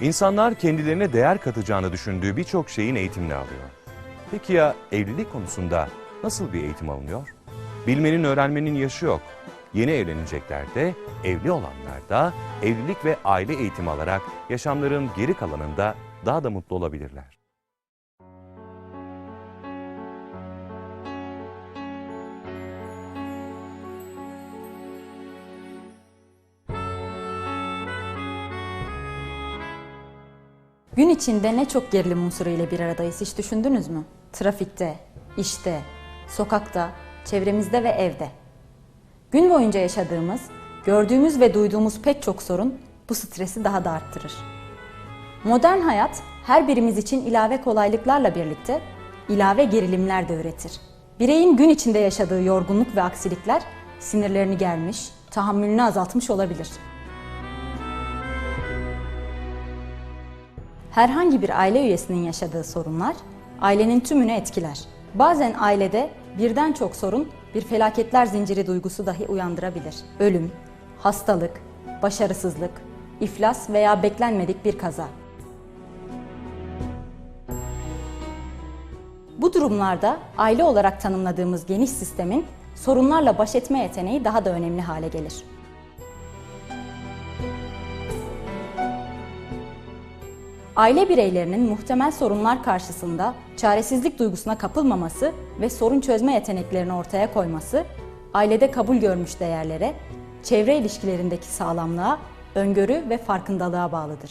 İnsanlar kendilerine değer katacağını düşündüğü birçok şeyin eğitimini alıyor. Peki ya evlilik konusunda nasıl bir eğitim alınıyor? Bilmenin öğrenmenin yaşı yok. Yeni evlenecekler de, evli olanlar da evlilik ve aile eğitimi alarak yaşamların geri kalanında daha da mutlu olabilirler. Gün içinde ne çok gerilim unsuru ile bir aradayız hiç düşündünüz mü? Trafikte, işte, sokakta, çevremizde ve evde. Gün boyunca yaşadığımız, gördüğümüz ve duyduğumuz pek çok sorun bu stresi daha da arttırır. Modern hayat her birimiz için ilave kolaylıklarla birlikte ilave gerilimler de üretir. Bireyin gün içinde yaşadığı yorgunluk ve aksilikler sinirlerini germiş, tahammülünü azaltmış olabilir. Herhangi bir aile üyesinin yaşadığı sorunlar ailenin tümünü etkiler. Bazen ailede birden çok sorun bir felaketler zinciri duygusu dahi uyandırabilir. Ölüm, hastalık, başarısızlık, iflas veya beklenmedik bir kaza. Bu durumlarda aile olarak tanımladığımız geniş sistemin sorunlarla baş etme yeteneği daha da önemli hale gelir. Aile bireylerinin muhtemel sorunlar karşısında çaresizlik duygusuna kapılmaması ve sorun çözme yeteneklerini ortaya koyması, ailede kabul görmüş değerlere, çevre ilişkilerindeki sağlamlığa, öngörü ve farkındalığa bağlıdır.